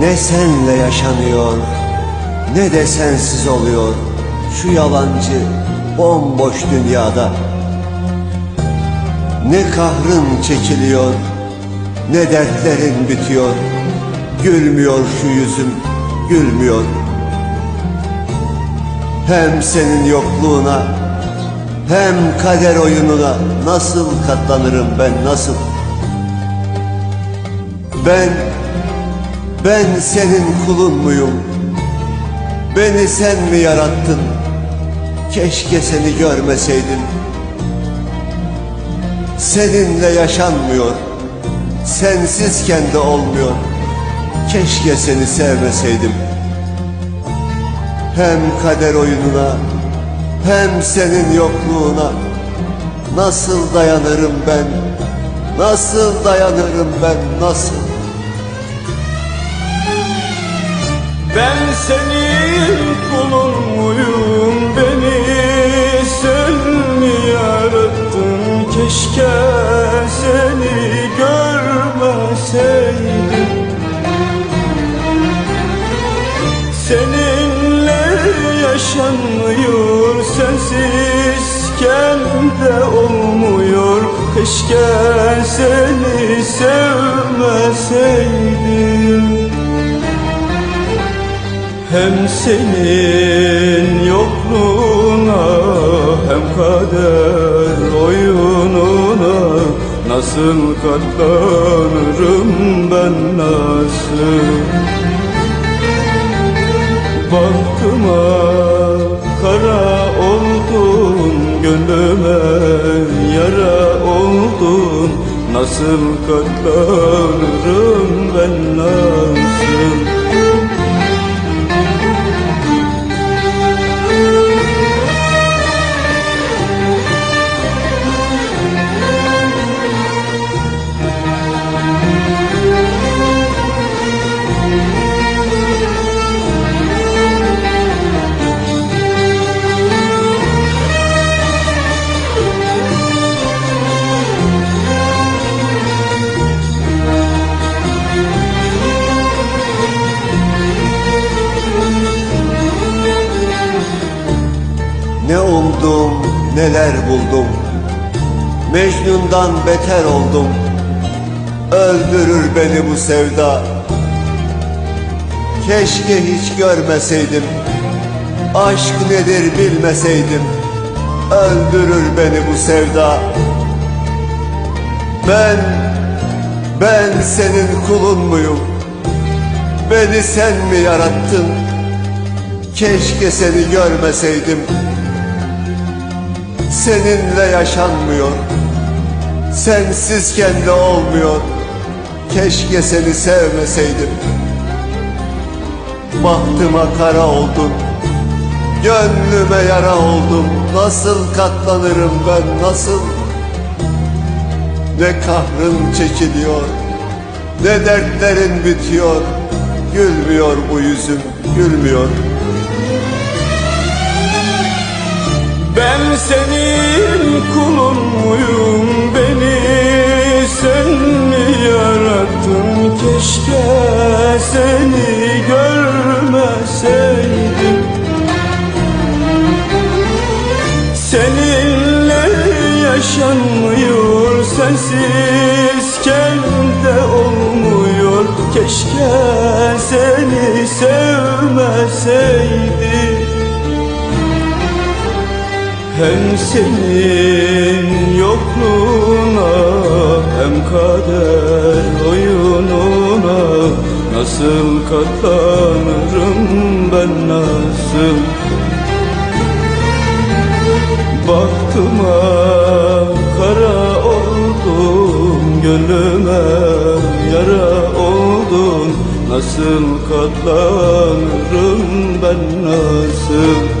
Ne senle yaşanıyor ne de sensiz oluyor şu yalancı bomboş dünyada. Ne kahrın çekiliyor Ne dertlerin bitiyor Gülmüyor şu yüzüm Gülmüyor Hem senin yokluğuna Hem kader oyununa Nasıl katlanırım ben nasıl Ben ben senin kulun muyum? Beni sen mi yarattın? Keşke seni görmeseydim. Seninle yaşanmıyor. Sensizken de olmuyor. Keşke seni sevmeseydim. Hem kader oyununa hem senin yokluğuna nasıl dayanırım ben? Nasıl dayanırım ben? Nasıl? Ben senin kulun de olmuyor. Keşke seni sevmeseydim. Hem senin yokluğuna hem kader oyununa Nasıl katlanırım ben nasıl? Baktıma Gönlüme yara oldun. Nasıl katlanırım ben nasıl Ne umdum, neler buldum. Mecnun'dan beter oldum. Öldürür beni bu sevda. Keşke hiç görmeseydim. Aşk nedir bilmeseydim. Öldürür beni bu sevda. Ben, ben senin kulun muyum? Beni sen mi yarattın? Keşke seni görmeseydim. Seninle yaşanmıyor. Sensizken de olmuyor. Keşke seni sevmeseydim. Bahtıma kara oldun Gönlüme yara oldum. Nasıl katlanırım ben nasıl? Ne kahrın çekiliyor Ne dertlerin bitiyor. Gülmüyor bu yüzüm gülmüyor senin kulun muyum beni? Sen mi yarattın? Keşke seni görmeseydim. Seninle yaşanmıyor sensizken de olmuyor. Keşke hem senin yokluğuna hem kader oyununa. Nasıl katlanırım ben nasıl? Baktıma kara oldum gönlüme yara oldun. Nasıl katlanırım ben nasıl